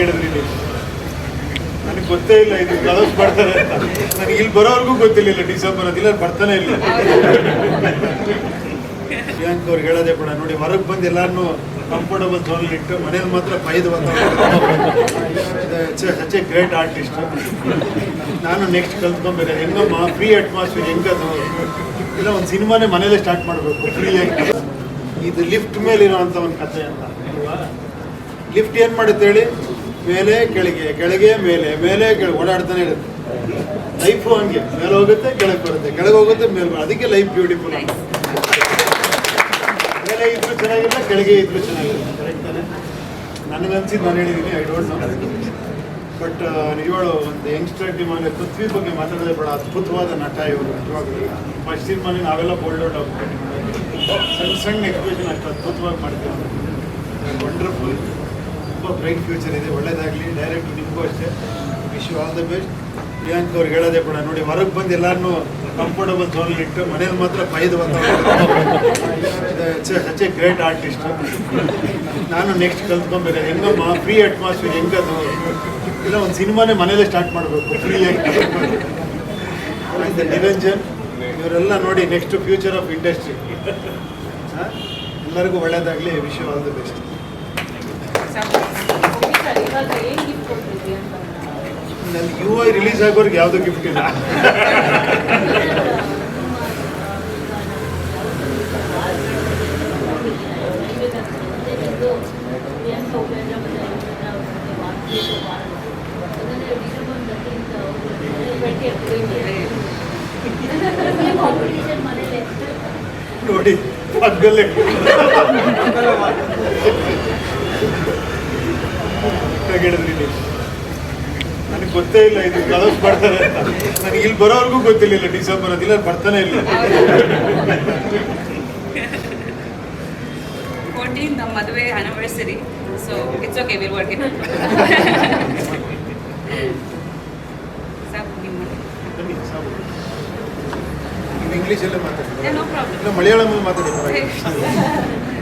ಹೇಳಿದ್ರಿ ನನಗೆ ಗೊತ್ತೇ ಇಲ್ಲ ಇದು ಕಲರ್ಸ್ ಬರ್ತಾರೆ ಅಂತ. ನನಗೆ ಇಲ್ಲಿ ಬರೋವರೆಗೂ ಗೊತ್ತಿರಲಿಲ್ಲ ಡಿಸೆಂಬರ್ ಅದಿಲ್ಲ ಬರ್ತಾನೆ ಇಲ್ಲ. ಪ್ರಿಯಾಂಕ್ ಅವ್ರಿಗೆ ಹೇಳೋದೇ ಬೇಡ. ನೋಡಿ, ಹೊರಗೆ ಬಂದು ಎಲ್ಲಾರನ್ನೂ ಕಂಫರ್ಟಬಲ್ ಝೋನಲ್ಲಿ ಇಟ್ಟು ಮನೇಲಿ ಮಾತ್ರ ಪೈದು ಸಚ್ ಎ ಗ್ರೇಟ್ ಆರ್ಟಿಸ್ಟ್ ನಾನು ನೆಕ್ಸ್ಟ್ ಕಲ್ತ್ಕೊಂಬೇಕು ಹೆಂಗಮ್ಮ ಫ್ರೀ ಅಟ್ಮಾಸ್ಫಿಯರ್ ಹೆಂಗದು ಇಲ್ಲ, ಒಂದು ಸಿನಿಮಾನೇ ಮನೇಲೆ ಸ್ಟಾರ್ಟ್ ಮಾಡಬೇಕು ಫ್ರೀಯಾಗಿ ಇದು ಲಿಫ್ಟ್ ಮೇಲೆ ಇರುವಂತ ಒಂದು ಕಥೆ ಅಂತ. ಲಿಫ್ಟ್ ಏನು ಮಾಡುತ್ತೆ ಹೇಳಿ? ಮೇಲೆ, ಕೆಳಗೆ ಕೆಳಗೆ, ಮೇಲೆ ಮೇಲೆ, ಕೆಳಗೆ, ಓಡಾಡ್ತಾನೆ ಇರುತ್ತೆ. ಲೈಫು ಹಂಗೆ. ಮೇಲೆ ಹೋಗುತ್ತೆ, ಕೆಳಗೆ ಬರುತ್ತೆ. ಕೆಳಗೆ ಹೋಗುತ್ತೆ, ಮೇಲೆ. ಅದಕ್ಕೆ ಲೈಫ್ ಬ್ಯೂಟಿಫುಲ್ ಮೇಲೆ ಇದ್ರು ಚೆನ್ನಾಗಿಲ್ಲ, ಕೆಳಗೆ ಇದ್ರು ಚೆನ್ನಾಗಿಲ್ಲ. ಕರೆಕ್ಟ್ ತಾನೆ? ನನಗನ್ಸಿದ್ದು ನಾನು ಹೇಳಿದೀನಿ ಐ ಡೋಂಟ್ ನೋ ಬಟ್ ನಿಜವಾಳು ಒಂದು ಯಂಗ್ಸ್ಟರ್ ಅಂದ್ರೆ ಪೃಥ್ವಿ ಬಗ್ಗೆ ಮಾತಾಡೋದೇ ಬೇಡ ಅದ್ಭುತವಾದ ನಟ ಇವರು, ನಿಜವಾಗ್ಲೂ. ಫಸ್ಟ್ ಸಿನಿಮಾ ನಾವೆಲ್ಲ ಬೋಲ್ಡ್ ಔಟ್ ಆಗ್ಬಿಟ್ಟು ಸಣ್ಣ ಸಣ್ಣ ಎಕ್ಸ್ಪ್ರೆಷನ್ ಅಷ್ಟು ಅದ್ಭುತವಾಗಿ ಮಾಡ್ತೀವಿ. ವಂಡರ್ಫುಲ್ ಬ್ರೈಟ್ ಫ್ಯೂಚರ್ ಇದೆ, ಒಳ್ಳೇದಾಗಲಿ. ಡೈರೆಕ್ಟ್ ನಿಮಗೂ ಅಷ್ಟೇ. Wish all the best Priyank ಅವ್ರಿಗೆ ಹೇಳೋದೇ ಕೂಡ ನೋಡಿ, ಹೊರಗೆ ಬಂದು ಎಲ್ಲಾರನ್ನೂ ಕಂಫರ್ಟಬಲ್ ಝೋನಲ್ಲಿ ಇಟ್ಟು, ಮನೇಲಿ ಮಾತ್ರ ಪೈದು ಸಚ್ ಎ ಗ್ರೇಟ್ ಆರ್ಟಿಸ್ಟ್ ನಾನು ನೆಕ್ಸ್ಟ್ ಕಲ್ತ್ಕೊಬೇಕು ಹೆಂಗಮ್ಮ ಫ್ರೀ ಅಟ್ಮಾಸ್ಫಿಯರ್ ಹೆಂಗದು? ಇಲ್ಲ, ಒಂದು ಸಿನಿಮಾನೇ ಮನೇಲೆ ಸ್ಟಾರ್ಟ್ ಮಾಡಬೇಕು ಫ್ರೀಯಾಗಿ ನಿರಂಜನ್? ಇವರೆಲ್ಲ ನೋಡಿ ನೆಕ್ಸ್ಟ್ ಫ್ಯೂಚರ್ ಆಫ್ ಇಂಡಸ್ಟ್ರಿ ಎಲ್ಲರಿಗೂ ಒಳ್ಳೆಯದಾಗಲಿ ವಿಶ್ ಆಲ್ ದ ಬೆಸ್ಟ್ ಇವಾಗ ಏನ್ ಗಿಫ್ಟ್ ಕೊಡ್ತಿದ್ವಿ ಅಂತ ನನ್ನ ಯು ಐ ರಿಲೀಸ್ ಆಗೋರ್ಗೆ ಯಾವುದೋ ಗಿಫ್ಟ್ ಇಲ್ಲ. ನೋಡಿ ಪಕ್ಕದಲ್ಲೇ. ಕರೆಕ್ಟಾಗಿ ಹೇಳಿದ್ರಿ ನೀವು? ನನಗೆ ಗೊತ್ತೇ ಇಲ್ಲ ಇದು ಕಲರ್ಸ್ ಬರ್ತಾರೆ ಅಂತ. ನನಗೆ ಇಲ್ಲಿ ಬರೋವರೆಗೂ ಗೊತ್ತಿರಲಿಲ್ಲ ಡಿಸೆಂಬರ್ ಅದಿಲ್ಲ ಬರ್ತಾನೆ ಇಲ್ಲ. ಫೋರ್ಟೀನ್ ನಮ್ಮ ಮದುವೆ anniversary so it's okay will work ಇಂಗ್ಲೀಷಲ್ಲೇ ಮಾತಾಡಿ. ಮಲಯಾಳಮಲ್ಲಿ ಮಾತಾಡಿ.